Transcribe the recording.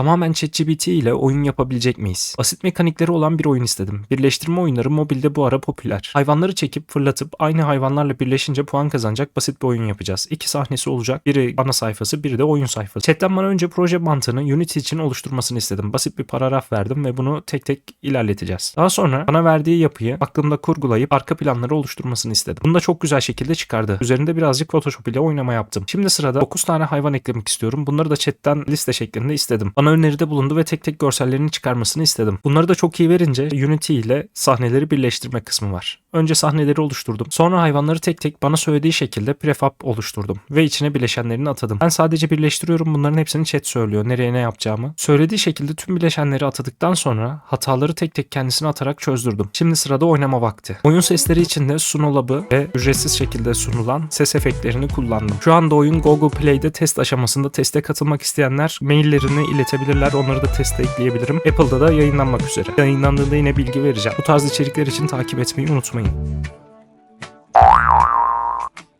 Tamamen ChatGPT ile oyun yapabilecek miyiz? Basit mekanikleri olan bir oyun istedim. Birleştirme oyunları mobilde bu ara popüler. Hayvanları çekip fırlatıp aynı hayvanlarla birleşince puan kazanacak basit bir oyun yapacağız. İki sahnesi olacak. Biri ana sayfası, biri de oyun sayfası. Chat'ten bana önce proje mantığını Unity için oluşturmasını istedim. Basit bir paragraf verdim ve bunu tek tek ilerleteceğiz. Daha sonra bana verdiği yapıyı aklımda kurgulayıp arka planları oluşturmasını istedim. Bunu da çok güzel şekilde çıkardı. Üzerinde birazcık Photoshop ile oynama yaptım. Şimdi sırada 9 tane hayvan eklemek istiyorum. Bunları da chatten liste şeklinde istedim. Bana öneride bulundu ve tek tek görsellerini çıkarmasını istedim. Bunları da çok iyi verince Unity ile sahneleri birleştirme kısmı var. Önce sahneleri oluşturdum. Sonra hayvanları tek tek bana söylediği şekilde prefab oluşturdum ve içine bileşenlerini atadım. Ben sadece birleştiriyorum bunların hepsini chat söylüyor nereye ne yapacağımı. Söylediği şekilde tüm bileşenleri atadıktan sonra hataları tek tek kendisine atarak çözdürdüm. Şimdi sırada oynama vakti. Oyun sesleri için de Sunolab'ı ve ücretsiz şekilde sunulan ses efektlerini kullandım. Şu anda oyun Google Play'de test aşamasında teste katılmak isteyenler maillerini iletebilirler. Onları da teste ekleyebilirim. Apple'da da yayınlanmak üzere. Yayınlandığında yine bilgi vereceğim. Bu tarz içerikler için takip etmeyi unutmayın.